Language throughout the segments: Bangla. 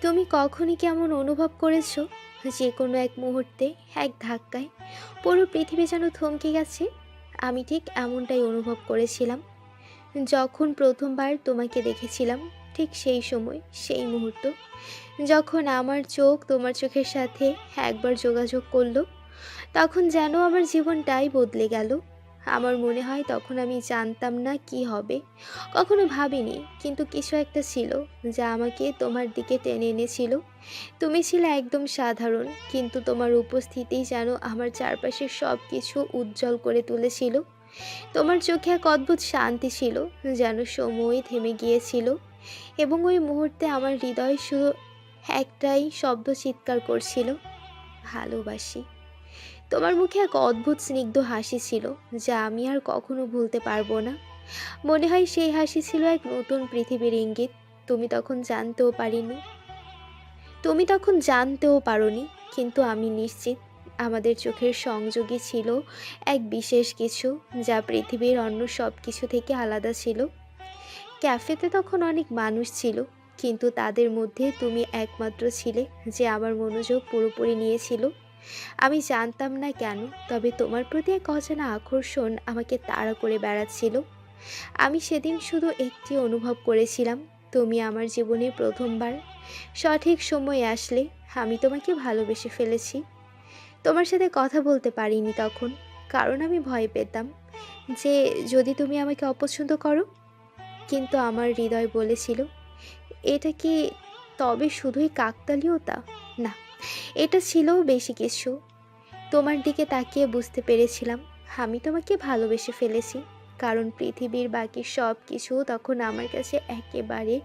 তুমি কখনই কেমন অনুভব করেছ? যে কোনো এক মুহূর্তে, এক ধাক্কায়। পুরো পৃথিবী যেন থমকে গেছে। আমি ঠিক এমনটাই অনুভব করেছিলাম। যখন প্রথমবার তোমাকে দেখেছিলাম, ঠিক সেই সময়, সেই মুহূর্ত। যখন আমার চোখ তোমার চোখের সাথে একবার যোগাযোগ করল, তখন যেন আমার জীবনটাই বদলে গেল। আমার মনে হয় তখন আমি জানতাম না কি হবে। কখনো ভাবিনি, কিন্তু কিছু একটা ছিল যা আমাকে তোমার দিকে টেনে এনেছিল। তুমি ছিলে একদম সাধারণ, কিন্তু তোমার উপস্থিতিই যেন আমার চারপাশের সব কিছু উজ্জ্বল করে তুলেছিল। তোমার চোখে এক অদ্ভুত শান্তি ছিল, যেন সময় থেমে গিয়েছিল এবং ওই মুহূর্তে আমার হৃদয় শুধু একটাই শব্দ চিৎকার করছিল, ভালোবাসি। তোমার মুখে এক অদ্ভুত স্নিগ্ধ হাসি ছিল, যা আমি আর কখনো ভুলতে পারব না। মনে হয় সেই হাসি ছিল এক নতুন পৃথিবীর ইঙ্গিত, তুমি তখন জানতেও পারিনি। তুমি তখন জানতেও পারোনি, কিন্তু আমি নিশ্চিত, আমাদের চোখের সংযোগই ছিল এক বিশেষ কিছু, যা পৃথিবীর অন্য সব কিছু থেকে আলাদা ছিল। ক্যাফেতে তখন অনেক মানুষ ছিল, কিন্তু তাদের মধ্যে তুমি একমাত্র ছিলে, যে আমার মনোযোগ পুরোপুরি নিয়েছিল। আমি জানতাম না কেন, তবে তোমার প্রতি এক অজানা আকর্ষণ আমাকে তাড়া করে বেড়াচ্ছিল। আমি সেদিন শুধু একটি অনুভব করেছিলাম, তুমি আমার জীবনে প্রথমবার। সঠিক সময়ে আসলে আমি তোমাকে ভালোবেসে ফেলেছি। তোমার সাথে কথা বলতে পারিনি তখন, কারণ আমি ভয় পেতাম যে যদি তুমি আমাকে অপছন্দ করো। কিন্তু আমার হৃদয় বলেছিল, এটা কি তবে শুধুই কাকতালীয়তা? না। এটা ছিলও বেশি কিছু। তোমার দিকে তাকিয়ে বুঝতে পেরেছিলাম, আমি তোমাকে ভালোবেসে ফেলেছি, কারণ পৃথিবীর বাকি সব কিছু তখন আমার কাছে একেবারে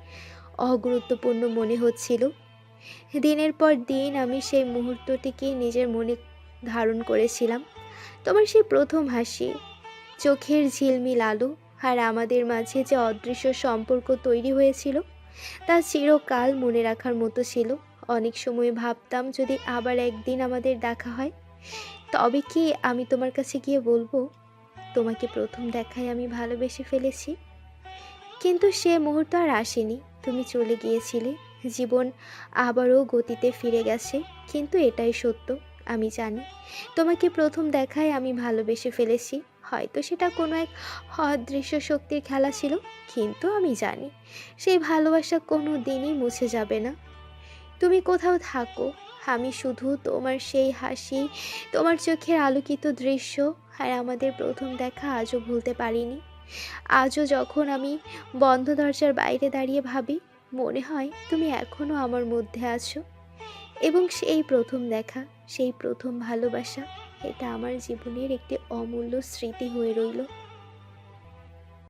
অগুরুত্বপূর্ণ মনে হচ্ছিল। দিনের পর দিন আমি সেই মুহূর্তটিকে নিজের মনে ধারণ করেছিলাম। তোমার সেই প্রথম হাসি, চোখের ঝিলমিল আলো আর আমাদের মাঝে যে অদৃশ্য সম্পর্ক তৈরি হয়েছিল, তা চিরকাল মনে রাখার মতো ছিল। অনেক সময় ভাবতাম যদি আবার একদিন আমাদের দেখা হয়। তবে কি আমি তোমার কাছে গিয়ে বলব, তোমাকে প্রথম দেখায় আমি ভালোবেসে ফেলেছি। কিন্তু সে মুহূর্ত আর আসেনি। তুমি চলে গিয়েছিলে। জীবন আবারও গতিতে ফিরে গেছে। কিন্তু এটাই সত্য, আমি জানি। তোমাকে প্রথম দেখায় আমি ভালোবেসে ফেলেছি। হয়তো সেটা কোনো এক অদৃশ্য শক্তির খেলা ছিল, কিন্তু আমি জানি, সেই ভালোবাসা কোনো দিনই মুছে যাবে না। তুমি কোথাও থাকো। আমি শুধু তোমার সেই হাসি, তোমার চোখের আলোকিত দৃশ্য আর আমাদের প্রথম দেখা আজও ভুলতে পারিনি। আজও যখন আমি বন্ধ দরজার বাইরে দাঁড়িয়ে ভাবি, মনে হয় তুমি এখনও আমার মধ্যে আছো। এবং সেই প্রথম দেখা, সেই প্রথম ভালোবাসা, এটা আমার জীবনের একটি অমূল্য স্মৃতি হয়ে রইল।